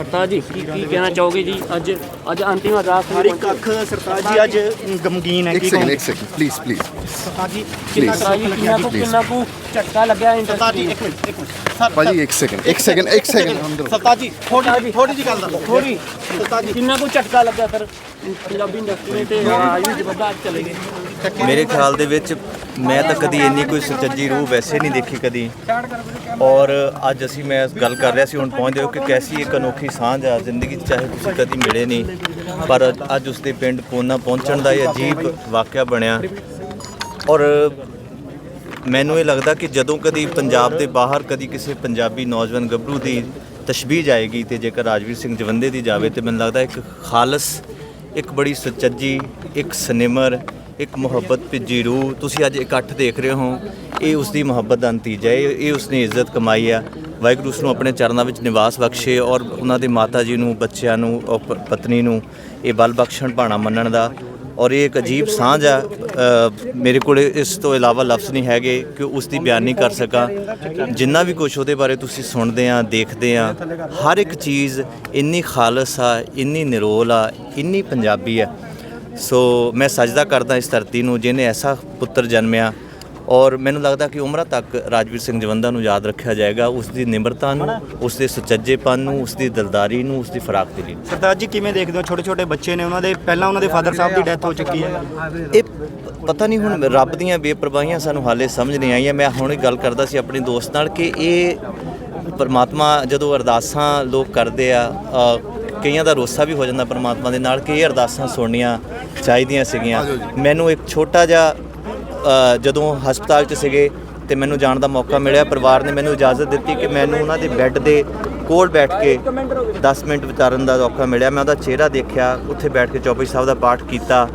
ਸਰਤਾਜ ਜੀ ਕੀ ਕੀ ਕਹਿਣਾ ਚਾਹੋਗੇ ਜੀ? ਅੱਜ ਅੱਜ ਅੰਤਿਮ ਅਰਦਾਸ ਹਰ ਇੱਕ ਅੱਖ ਸਰਤਾਜ ਜੀ ਅੱਜ ਗਮਗੀਨ ਹੈ ਇੱਕ ਕੀ ਸੈਕਿੰਡ ਇੱਕ second please please Sartaj ji ਕਿੰਨਾ please, ਕਿੰਨਾ ਕੁ please. ਕਿੰਨਾ ਕੁ ਝਟਕਾ ਲੱਗਿਆ ਸਰਤਾਜ ਜੀ ਇੰਡਸਟਰੀ ਇੱਕ ਮਿੰਟ ਇੱਕ ਮਿੰਟ। ਸਰ ਭਾਜੀ ਇੱਕ ਸੈਕਿੰਡ ਇੱਕ ਸੈਕਿੰਡ ਇੱਕ ਸੈਕਿੰਡ ਸਰਤਾਜ ਜੀ ਥੋੜੀ ਥੋੜੀ ਜੀ ਗੱਲ ਦੱਸੋ। ਥੋੜੀ ਸਰਤਾਜ ਜੀ। ਕਿੰਨਾ ਕੁ ਝਟਕਾ ਲੱਗਾ ਸਰ? ਪੰਜਾਬੀ ਇੰਡਸਟਰੀ ਤੇ ਵੀ ਜਬਰਦਸਤ ਚਲੇ ਗਏ। ਮੇਰੇ ਖਿਆਲ ਦੇ ਵਿੱਚ ਮੈਂ ਤਾਂ ਕਦੀ ਇੰਨੀ ਕੋਈ ਸੁਚੱਜੀ ਰੂਹ ਵੈਸੇ ਨਹੀਂ ਦੇਖੀ ਕਦੀ। ਔਰ ਅੱਜ ਅਸੀਂ ਮੈਂ ਗੱਲ ਕਰ ਰਿਹਾ ਸੀ, ਹੁਣ ਪਹੁੰਚਦੇ ਹੋ ਕਿ ਕੈਸੀ ਇੱਕ ਅਨੋਖੀ ਸਾਂਝ ਆ ਜ਼ਿੰਦਗੀ 'ਚ, ਚਾਹੇ ਤੁਸੀਂ ਕਦੀ ਮਿਲੇ ਨਹੀਂ। ਪਰ ਅੱਜ ਉਸਦੇ ਪਿੰਡ ਪੋਨਾ ਪਹੁੰਚਣ ਦਾ ਇਹ ਅਜੀਬ ਵਾਕਿਆ ਬਣਿਆ। ਔਰ ਮੈਨੂੰ ਇਹ ਲੱਗਦਾ ਕਿ ਜਦੋਂ ਕਦੀ ਪੰਜਾਬ ਦੇ ਬਾਹਰ ਕਦੀ ਕਿਸੇ ਪੰਜਾਬੀ ਨੌਜਵਾਨ ਗੱਭਰੂ ਦੀ ਤਸ਼ਬੀਹ ਜਾਏਗੀ ਤੇ ਜੇਕਰ ਰਾਜਵੀਰ ਸਿੰਘ ਜਵੰਦੇ ਦੀ ਜਾਵੇ, ਤੇ ਮੈਨੂੰ ਲੱਗਦਾ ਇੱਕ ਖਾਲਸ, ਇੱਕ ਬੜੀ ਸੁਚੱਜੀ, ਇੱਕ ਸਿਨੇਮਰ ਇੱਕ ਮੁਹੱਬਤ ਭਿੱਜੀ ਰੂਹ ਤੁਸੀਂ ਅੱਜ ਇਕੱਠ ਦੇਖ ਰਹੇ ਹੋ। ਇਹ ਉਸ ਦੀ ਮੁਹੱਬਤ ਦਾ ਨਤੀਜਾ ਹੈ ਇਹ ਇਹ ਉਸਨੇ ਇੱਜ਼ਤ ਕਮਾਈ ਆ। ਵਾਹਿਗੁਰੂ ਉਸ ਨੂੰ ਆਪਣੇ ਚਰਨਾਂ ਵਿੱਚ ਨਿਵਾਸ ਬਖਸ਼ੇ ਔਰ ਉਹਨਾਂ ਦੇ ਮਾਤਾ ਜੀ ਨੂੰ ਬੱਚਿਆਂ ਨੂੰ ਔਰ ਪ- ਪਤਨੀ ਨੂੰ ਇਹ ਬਲ ਬਖਸ਼ਣ ਭਾਣਾ ਮੰਨਣ ਦਾ। ਔਰ ਇਹ ਇੱਕ ਅਜੀਬ ਸਾਂਝ ਆ। ਅ, ਮੇਰੇ ਕੋਲ ਇਸ ਤੋਂ ਇਲਾਵਾ ਲਫ਼ਜ਼ ਨਹੀਂ ਹੈਗੇ ਕਿ ਉਸ ਦੀ ਬਿਆਨ ਨਹੀਂ ਕਰ ਸਕਾਂ। ਜਿੰਨਾ ਵੀ ਕੁਝ ਉਹਦੇ ਬਾਰੇ ਤੁਸੀਂ ਸੁਣਦੇ ਆ ਦੇਖਦੇ ਆ ਹਰ ਇੱਕ ਚੀਜ਼ ਇੰਨੀ ਖਾਲਸ ਆ ਇੰਨੀ ਨਿਰੋਲ ਆ ਇੰਨੀ ਪੰਜਾਬੀ ਆ। ਸੋ ਮੈਂ ਸਜਦਾ ਕਰਦਾ ਇਸ ਧਰਤੀ ਨੂੰ ਜਿਹਨੇ ਐਸਾ ਪੁੱਤਰ ਜਨਮਿਆ ਔਰ ਮੈਨੂੰ ਲੱਗਦਾ ਕਿ ਉਮਰਾਂ ਤੱਕ ਰਾਜਵੀਰ ਸਿੰਘ ਜਵੰਦਾ ਨੂੰ ਯਾਦ ਰੱਖਿਆ ਜਾਏਗਾ ਉਸ ਦੀ ਨਿਮਰਤਾ ਨੂੰ ਉਸ ਦੇ ਸੁਚੱਜੇਪਨ ਨੂੰ ਉਸ ਦੀ ਦਿਲਦਾਰੀ ਨੂੰ ਉਸ ਦੀ ਫਰਾਕ ਦਿਲੀ ਨੂੰ। ਸਰਤਾਜ ਜੀ ਕਿਵੇਂ ਦੇਖਦੇ ਹੋ? ਛੋਟੇ ਛੋਟੇ ਬੱਚੇ ਨੇ ਉਹਨਾਂ ਦੇ ਪਹਿਲਾਂ ਉਹਨਾਂ ਦੇ ਫਾਦਰ ਸਾਹਿਬ ਦੀ ਡੈਥ ਹੋ ਚੁੱਕੀ ਹੈ। ਇਹ ਪਤਾ ਨਹੀਂ ਹੁਣ ਰੱਬ ਦੀਆਂ ਬੇਪਰਵਾਹੀਆਂ ਸਾਨੂੰ ਹਾਲੇ ਸਮਝ ਨਹੀਂ ਆਈਆਂ। ਮੈਂ ਹੁਣੇ ਗੱਲ ਕਰਦਾ ਸੀ ਆਪਣੇ ਦੋਸਤ ਨਾਲ ਕਿ ਇਹ ਪਰਮਾਤਮਾ ਜਦੋਂ ਅਰਦਾਸਾਂ ਲੋਕ ਕਰਦੇ ਆ ਕਈਆਂ ਦਾ ਰੋਸਾ ਵੀ ਹੋ ਜਾਂਦਾ ਪਰਮਾਤਮਾ ਦੇ ਨਾਲ ਕਿ ਇਹ ਅਰਦਾਸਾਂ ਸੁਣਨੀਆਂ ਚਾਹੀਦੀਆਂ ਸੀਗੀਆਂ। ਮੈਨੂੰ ਇੱਕ ਛੋਟਾ ਜਿਹਾ ਜਦੋਂ ਹਸਪਤਾਲ 'ਚ ਸੀਗੇ ਤੇ ਮੈਨੂੰ ਜਾਣ ਦਾ ਮੌਕਾ ਮਿਲਿਆ। ਪਰਿਵਾਰ ਨੇ ਮੈਨੂੰ ਇਜਾਜ਼ਤ ਦਿੱਤੀ ਕਿ ਮੈਨੂੰ ਉਹਨਾਂ ਦੇ ਬੈੱਡ ਦੇ ਕੋਲ ਬੈਠ ਕੇ 10 ਮਿੰਟ ਵਿਚਾਰਨ ਦਾ ਮੌਕਾ ਮਿਲਿਆ। ਮੈਂ ਉਹਦਾ ਚਿਹਰਾ ਦੇਖਿਆ ਉੱਥੇ ਬੈਠ ਕੇ ਚੌਪਈ ਸਾਹਿਬ ਦਾ ਪਾਠ ਕੀਤਾ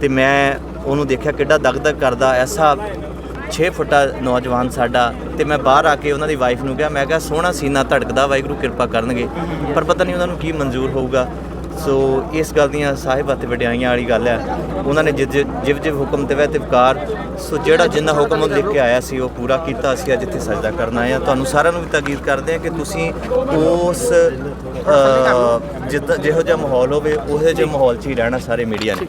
ਤੇ ਮੈਂ ਉਹਨੂੰ ਦੇਖਿਆ ਕਿੱਡਾ ਦਗਦਗ ਕਰਦਾ। ਐਸਾ 6 ਫੁੱਟਾ ਨੌਜਵਾਨ ਸਾਡਾ ਤੇ ਮੈਂ ਬਾਹਰ ਆ ਕੇ ਉਹਨਾਂ ਦੀ ਵਾਈਫ ਨੂੰ ਕਿਹਾ ਮੈਂ ਕਿਹਾ ਸੋਹਣਾ ਸੀਨਾ ਧੜਕਦਾ ਵਾਹਿਗੁਰੂ ਕਿਰਪਾ ਕਰਨਗੇ। ਪਰ ਪਤਾ ਨਹੀਂ ਉਹਨਾਂ ਨੂੰ ਕੀ ਮਨਜ਼ੂਰ ਹੋਊਗਾ। ਸੋ ਇਸ ਗੱਲ ਦੀਆਂ ਸਾਹਿਬ ਅਤੇ ਵਡਿਆਈਆਂ ਵਾਲੀ ਗੱਲ ਹੈ। ਉਹਨਾਂ ਨੇ ਜਿਵ ਜਿਵ ਜਿਵ ਹੁਕਮ ਤੇ ਵੈ ਤਿਵਕਾਰ ਸੋ ਜਿਹੜਾ ਜਿੰਨਾ ਹੁਕਮ ਉਹ ਲਿਖ ਕੇ ਆਇਆ ਸੀ, ਉਹ ਪੂਰਾ ਕੀਤਾ ਅਸੀਂ ਅੱਜ ਇੱਥੇ ਸਜਦਾ ਕਰਨ ਆਏ ਆ ਤੁਹਾਨੂੰ ਸਾਰਿਆਂ ਨੂੰ ਵੀ ਤਾਕੀਦ ਕਰਦੇ ਆ ਕਿ ਤੁਸੀਂ ਉਸ ਜਿੱਦਾਂ, ਜਿਹੋ ਜਿਹਾ ਮਾਹੌਲ ਹੋਵੇ, ਉਹੋ ਜਿਹੇ ਮਾਹੌਲ 'ਚ ਹੀ ਰਹਿਣਾ ਸਾਰੇ ਮੀਡੀਆ ਨੇ।